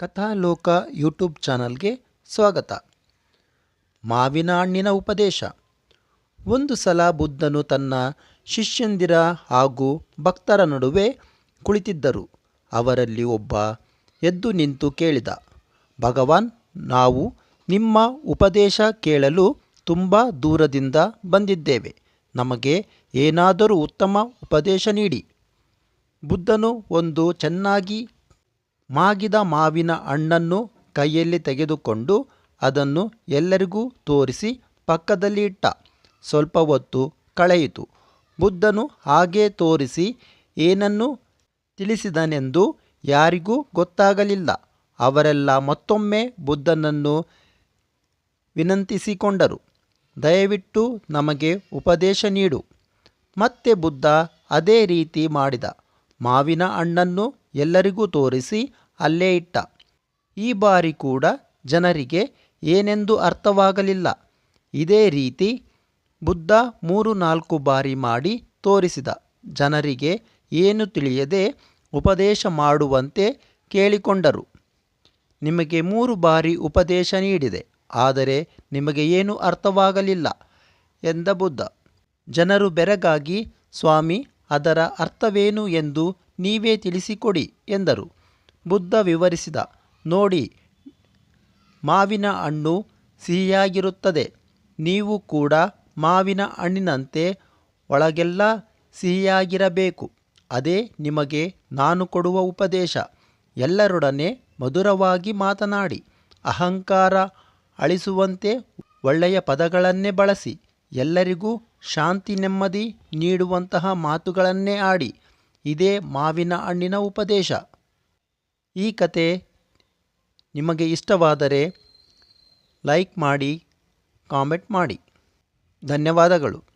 ಕಥಾಲೋಕ YouTube ಚಾನಲ್ಗೆ ಸ್ವಾಗತ. ಮಾವಿನ ಹಣ್ಣಿನ ಉಪದೇಶ. ಒಂದು ಸಲ ಬುದ್ಧನು ತನ್ನ ಶಿಷ್ಯಂದಿರ ಹಾಗೂ ಭಕ್ತರ ನಡುವೆ ಕುಳಿತಿದ್ದರು. ಅವರಲ್ಲಿ ಒಬ್ಬ ಎದ್ದು ನಿಂತು ಕೇಳಿದ, ಭಗವಾನ್, ನಾವು ನಿಮ್ಮ ಉಪದೇಶ ಕೇಳಲು ತುಂಬ ದೂರದಿಂದ ಬಂದಿದ್ದೇವೆ. ನಮಗೆ ಏನಾದರೂ ಉತ್ತಮ ಉಪದೇಶ ನೀಡಿ. ಬುದ್ಧನು ಒಂದು ಚೆನ್ನಾಗಿ ಮಾಗಿದ ಮಾವಿನ ಹಣ್ಣನ್ನು ಕೈಯಲ್ಲಿ ತೆಗೆದುಕೊಂಡು ಅದನ್ನು ಎಲ್ಲರಿಗೂ ತೋರಿಸಿ ಪಕ್ಕದಲ್ಲಿ ಇಟ್ಟ. ಸ್ವಲ್ಪ ಹೊತ್ತು ಕಳೆಯಿತು. ಬುದ್ಧನು ಹಾಗೆ ತೋರಿಸಿ ಏನನ್ನು ತಿಳಿಸಿದನೆಂದು ಯಾರಿಗೂ ಗೊತ್ತಾಗಲಿಲ್ಲ. ಅವರೆಲ್ಲ ಮತ್ತೊಮ್ಮೆ ಬುದ್ಧನನ್ನು ವಿನಂತಿಸಿಕೊಂಡರು. ದಯವಿಟ್ಟು ನಮಗೆ ಉಪದೇಶ ನೀಡು. ಮತ್ತೆ ಬುದ್ಧ ಅದೇ ರೀತಿ ಮಾಡಿದ. ಮಾವಿನ ಹಣ್ಣನ್ನು ಎಲ್ಲರಿಗೂ ತೋರಿಸಿ ಅಲ್ಲೇ ಇಟ್ಟ. ಈ ಬಾರಿ ಕೂಡ ಜನರಿಗೆ ಏನೆಂದು ಅರ್ಥವಾಗಲಿಲ್ಲ. ಇದೇ ರೀತಿ ಬುದ್ಧ ಮೂರು ನಾಲ್ಕು ಬಾರಿ ಮಾಡಿ ತೋರಿಸಿದ. ಜನರಿಗೆ ಏನು ತಿಳಿಯದೆ ಉಪದೇಶ ಮಾಡುವಂತೆ ಕೇಳಿಕೊಂಡರು. ನಿಮಗೆ ಮೂರು ಬಾರಿ ಉಪದೇಶ ನೀಡಿದೆ. ಆದರೆ ನಿಮಗೆ ಏನು ಅರ್ಥವಾಗಲಿಲ್ಲ ಎಂದ ಬುದ್ಧ. ಜನರು ಬೆರಗಾಗಿ, ಸ್ವಾಮಿ, ಅದರ ಅರ್ಥವೇನು ಎಂದು ನೀವೇ ತಿಳಿಸಿಕೊಡಿ ಎಂದರು. ಬುದ್ಧ ವಿವರಿಸಿದ, ನೋಡಿ, ಮಾವಿನ ಹಣ್ಣು ಸಿಹಿಯಾಗಿರುತ್ತದೆ. ನೀವು ಕೂಡ ಮಾವಿನ ಹಣ್ಣಿನಂತೆ ಒಳಗೆಲ್ಲ ಸಿಹಿಯಾಗಿರಬೇಕು. ಅದೇ ನಿಮಗೆ ನಾನು ಕೊಡುವ ಉಪದೇಶ. ಎಲ್ಲರೊಡನೆ ಮಧುರವಾಗಿ ಮಾತನಾಡಿ. ಅಹಂಕಾರ ಅಳಿಸುವಂತೆ ಒಳ್ಳೆಯ ಪದಗಳನ್ನೇ ಬಳಸಿ. ಎಲ್ಲರಿಗೂ ಶಾಂತಿ ನೆಮ್ಮದಿ ನೀಡುವಂತಹ ಮಾತುಗಳನ್ನೇ ಆಡಿ. ಇದೇ ಮಾವಿನ ಹಣ್ಣಿನ ಉಪದೇಶ. ಈ ಕತೆ ನಿಮಗೆ ಇಷ್ಟವಾದರೆ ಲೈಕ್ ಮಾಡಿ ಕಾಮೆಂಟ್ ಮಾಡಿ. ಧನ್ಯವಾದಗಳು.